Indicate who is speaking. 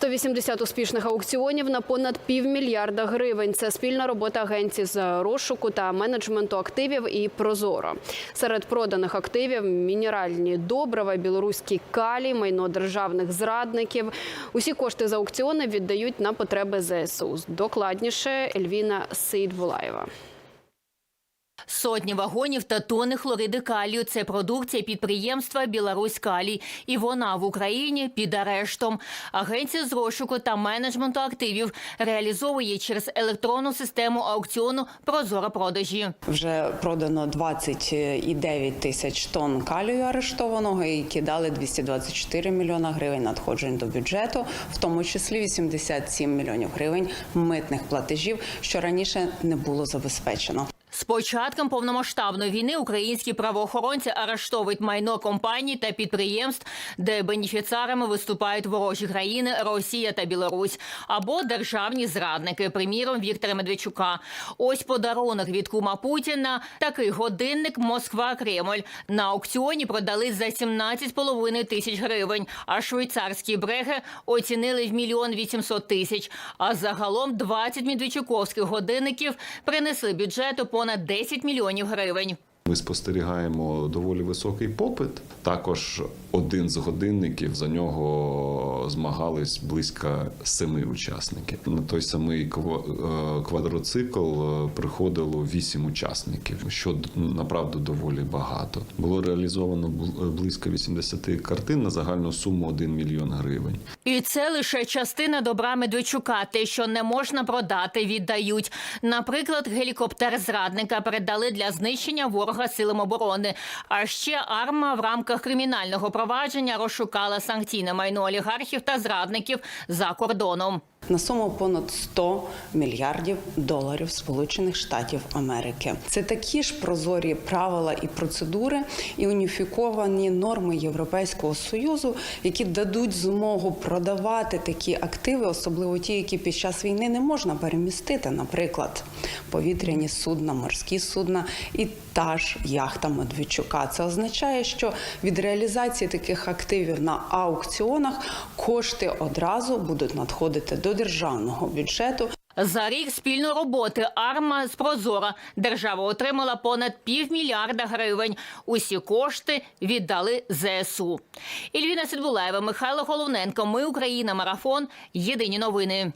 Speaker 1: 180 успішних аукціонів на понад півмільярда гривень. Це спільна робота агенцій з розшуку та менеджменту активів і Прозоро. Серед проданих активів мінеральні добрива, білоруський калій, майно державних зрадників. Усі кошти з аукціони віддають на потреби ЗСУ. Докладніше Ельвіна Сейдвулаєва.
Speaker 2: Сотні вагонів та тонни хлориди калію – це продукція підприємства «Білорусь Калій». І вона в Україні під арештом. Агенція з розшуку та менеджменту активів реалізовує через електронну систему аукціону «Прозоро продажі».
Speaker 3: Вже продано 29 тисяч тонн калію арештованого, які дали 224 мільйона гривень надходжень до бюджету, в тому числі 87 мільйонів гривень митних платежів, що раніше не було забезпечено.
Speaker 2: З початком повномасштабної війни українські правоохоронці арештовують майно компаній та підприємств, де бенефіціарами виступають ворожі країни Росія та Білорусь або державні зрадники, приміром Віктора Медведчука. Ось подарунок від кума Путіна. Такий годинник Москва Кремль на аукціоні продали за 17,5 тисяч гривень. А швейцарські бреги оцінили в мільйон 800 тисяч. А загалом 20 медведчуковських годинників принесли бюджету понад 10 мільйонів гривень.
Speaker 4: Ми спостерігаємо доволі високий попит. Також один з годинників за нього змагались близько семи учасників. На той самий е, квадроцикл е, приходило вісім учасників, що направду доволі багато. Було реалізовано бл- близько 80 картин на загальну суму 1 мільйон гривень.
Speaker 2: І це лише частина добра Медведчука. Те, що не можна продати, віддають. Наприклад, гелікоптер зрадника передали для знищення ворога силам оборони. А ще арма в рамках кримінального провадження розшукала санкційне майно олігархів та зрадників за кордоном.
Speaker 3: На суму понад 100 мільярдів доларів Сполучених Штатів Америки. Це такі ж прозорі правила і процедури, і уніфіковані норми Європейського союзу, які дадуть змогу продавати такі активи, особливо ті, які під час війни не можна перемістити, наприклад, повітряні судна, морські судна і та ж яхта Медведчука. Це означає, що від реалізації таких активів на аукціонах кошти одразу будуть надходити до державного бюджету.
Speaker 2: За рік спільної роботи арма з Прозора держава отримала понад півмільярда гривень. Усі кошти віддали ЗСУ. Ільвіна Сідбулаєва, Михайло Головненко. Ми Україна. Марафон. Єдині новини.